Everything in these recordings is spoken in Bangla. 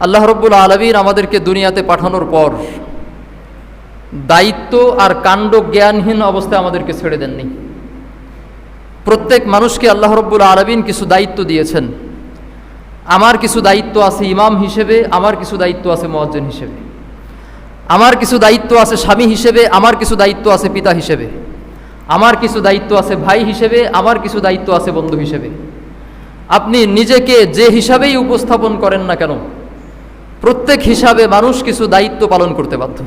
আল্লাহ রব্বুল আলমিন আমাদেরকে দুনিয়াতে পাঠানোর পর দায়িত্ব আর কাণ্ড জ্ঞানহীন অবস্থায় আমাদেরকে ছেড়ে দেননি। প্রত্যেক মানুষকে আল্লাহ রব্বুল আলমিন কিছু দায়িত্ব দিয়েছেন। আমার কিছু দায়িত্ব আছে ইমাম হিসেবে, আমার কিছু দায়িত্ব আছে মজ্জেন হিসেবে। আমার কিছু দায়িত্ব আছে স্বামী হিসেবে, আমার কিছু দায়িত্ব আছে পিতা হিসেবে। আমার কিছু দায়িত্ব আছে ভাই হিসেবে, আমার কিছু দায়িত্ব আছে বন্ধু হিসেবে। আপনি নিজেকে যে হিসাবেই উপস্থাপন করেন না কেন প্রত্যেক হিসাবে মানুষ কিছু দায়িত্ব পালন করতে বাধ্য।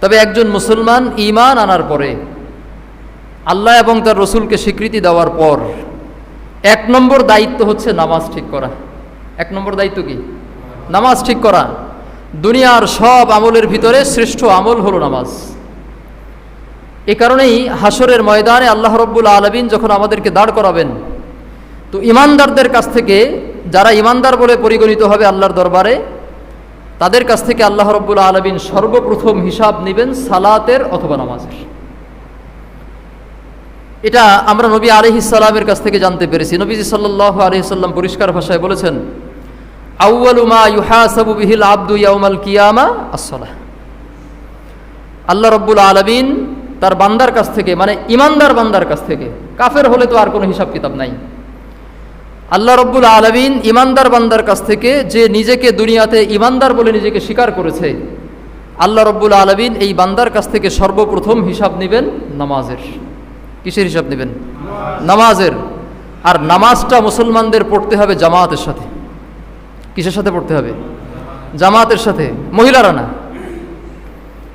তবে একজন মুসলমান ইমান আনার পরে আল্লাহ এবং তার রসুলকে স্বীকৃতি দেওয়ার পর এক নম্বর দায়িত্ব হচ্ছে নামাজ ঠিক করা। এক নম্বর দায়িত্ব কি? নামাজ ঠিক করা। দুনিয়ার সব আমলের ভিতরে শ্রেষ্ঠ আমল হলো নামাজ। এ কারণেই হাসরের ময়দানে আল্লাহ রব্বুল আলমিন যখন আমাদেরকে দাঁড় করাবেন, তো ইমানদারদের কাছ থেকে যারা ইমানদার বলে পরিগণিত হবে আল্লাহর দরবারে, তাদের কাছ থেকে আল্লাহ রব্বুল আলমিন সর্বপ্রথম হিসাব নেবেন সালাতের অথবা নামাজের। এটা আমরা নবী আলহিসাল্লামের কাছ থেকে জানতে পেরেছি। নবীজি সাল্লাহ আলহিসাল্লাম পরিষ্কার ভাষায় বলেছেন আউ্বালুমা ইউহাসাবু আব্দু ইয়াউমাল কিয়ামা আসসালাহ। আল্লাহ রব্বুল আলমিন তার বান্দার কাছ থেকে মানে ইমানদার বান্দার কাছ থেকে, কাফের হলে তো আর কোনো হিসাব কিতাব নাই। আল্লাহ রব্বুল আলমিন ইমানদার বান্দার কাছ থেকে যে নিজেকে দুনিয়াতে ইমানদার বলে নিজেকে স্বীকার করেছে আল্লাহ রব্বুল আলমিন এই বান্দার কাছ থেকে সর্বপ্রথম হিসাব নেবেন নামাজের। কিসের হিসাব নেবেন? নামাজের। আর নামাজটা মুসলমানদের পড়তে হবে জামাতের সাথে। কিসের সাথে পড়তে হবে? জামাতের সাথে। মহিলারা না।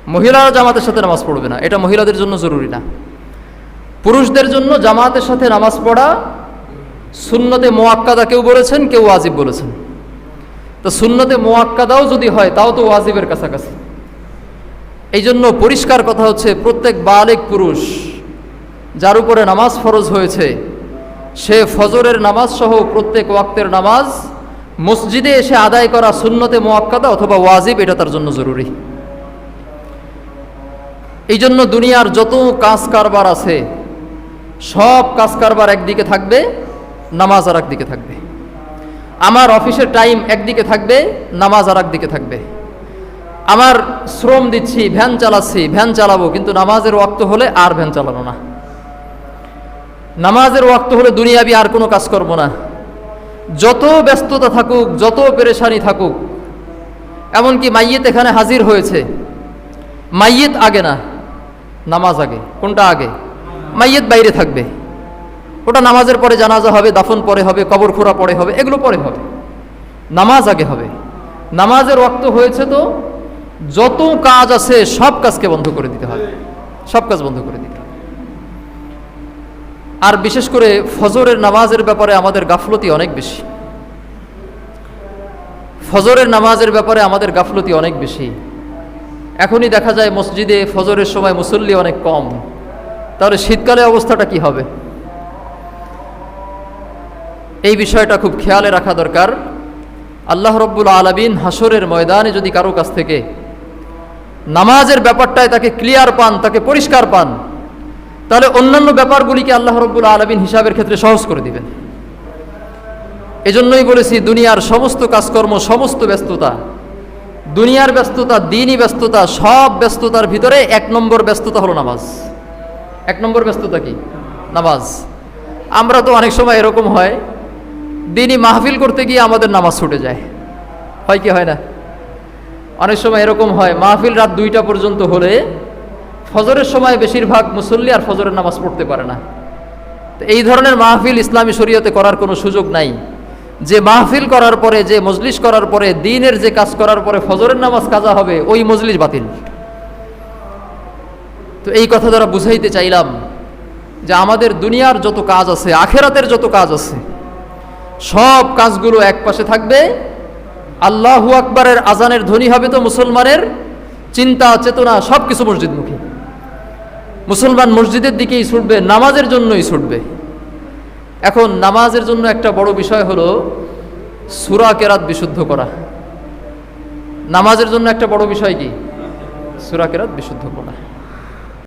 মহিলারা জামাতের সাথে নামাজ পড়বে না। এটা মহিলাদের জন্য জরুরি না। পুরুষদের জন্য জামাতের সাথে নামাজ পড়া সুন্নতে মোয়াক্কাদা কেউ বলেছেন, কেউ ওয়াজিব বলেছেন। তো সুন্নতে মোয়াক্কাদাও যদি হয়, তাও তো ওয়াজিবের কাছাকাছি। এই জন্য পরিষ্কার কথা হচ্ছে, প্রত্যেক বালেক পুরুষ যার উপরে নামাজ ফরজ হয়েছে, সে ফজরের নামাজ সহ প্রত্যেক ওয়াক্তের নামাজ, মসজিদে এসে আদায় করা সুন্নতে মোয়াক্কাদা অথবা ওয়াজিব, এটা তার জন্য জরুরি। এই জন্য দুনিয়ার যত কাজ কারবার আছে, সব কাজ কারবার একদিকে থাকবে নামাজ আর দিকে থাকবে। আমার অফিসের টাইম একদিকে থাকবে, নামাজ আর দিকে থাকবে। আমার শ্রম দিচ্ছি, ভ্যান চালাচ্ছি, ভ্যান চালাবো, কিন্তু নামাজের ওয়াক্ত হলে আর ভ্যান চালানো না। নামাজের ওয়াক্ত হলে দুনিয়াবি আর কোনো কাজ করব না। যত ব্যস্ততা থাকুক, যত পেরেশানি থাকুক, এমনকি মাইয়েত এখানে হাজির হয়েছে, মাইয়েত আগে না, নামাজ আগে। কোনটা আগে? মাইয়েত বাইরে থাকবে। ওটা নামাজের পরে জানাজা হবে, দাফন পরে হবে, কবর খোরা পরে হবে, এগুলো পরে হবে। নামাজ আগে হবে। নামাজের রক্ত হয়েছে তো যত কাজ আছে সব কাজকে বন্ধ করে দিতে হবে। সব কাজ বন্ধ করে দিতে হবে। আর বিশেষ করে ফজরের নামাজের ব্যাপারে আমাদের গাফলতি অনেক বেশি। ফজরের নামাজের ব্যাপারে আমাদের গাফলতি অনেক বেশি। এখনই দেখা যায় মসজিদে ফজরের সময় মুসল্লি অনেক কম। তাহলে শীতকালে অবস্থাটা কি হবে? এই বিষয়টা খুব খেয়ালে রাখা দরকার। আল্লাহ রব্বুল আলমিন হাসরের ময়দানে যদি কারও কাছ থেকে নামাজের ব্যাপারটায় তাকে ক্লিয়ার পান, তাকে পরিষ্কার পান, তাহলে অন্যান্য ব্যাপারগুলিকে আল্লাহ রব্বুল আলমিন হিসাবের ক্ষেত্রে সহজ করে দিবেন। এজন্যই বলেছি, দুনিয়ার সমস্ত কাজকর্ম, সমস্ত ব্যস্ততা, দুনিয়ার ব্যস্ততা, দিনই ব্যস্ততা, সব ব্যস্ততার ভিতরে এক নম্বর ব্যস্ততা হলো নামাজ। এক নম্বর ব্যস্ততা কি? নামাজ। আমরা তো অনেক সময় এরকম হয় দিনই মাহফিল করতে গিয়ে আমাদের নামাজ ছুটে যায়। হয় কি হয় না? অনেক সময় এরকম হয়, মাহফিল রাত দুইটা পর্যন্ত হলে ফজরের সময় বেশিরভাগ মুসল্লি আর ফজরের নামাজ পড়তে পারে না। তো এই ধরনের মাহফিল ইসলামী শরীয়তে করার কোনো সুযোগ নাই। যে মাহফিল করার পরে, যে মজলিস করার পরে, দিনের যে কাজ করার পরে ফজরের নামাজ কাজা হবে, ওই মজলিস বাতিল। তো এই কথা দ্বারা বুঝাইতে চাইলাম যে আমাদের দুনিয়ার যত কাজ আছে, আখেরাতের যত কাজ আছে সব কাজগুলো এক পাশে থাকবে। আল্লাহু আকবরের আজানের ধ্বনি হবে তো মুসলমানের চিন্তা, চেতনা সব কিছু মসজিদমুখী। মুসলমান মসজিদের দিকেই ছুটবে, নামাজের জন্যই ছুটবে। এখন নামাজের জন্য একটা বড় বিষয় হলো সুরা কেরাত বিশুদ্ধ করা। নামাজের জন্য একটা বড় বিষয় কি? সুরা কেরাত বিশুদ্ধ করা।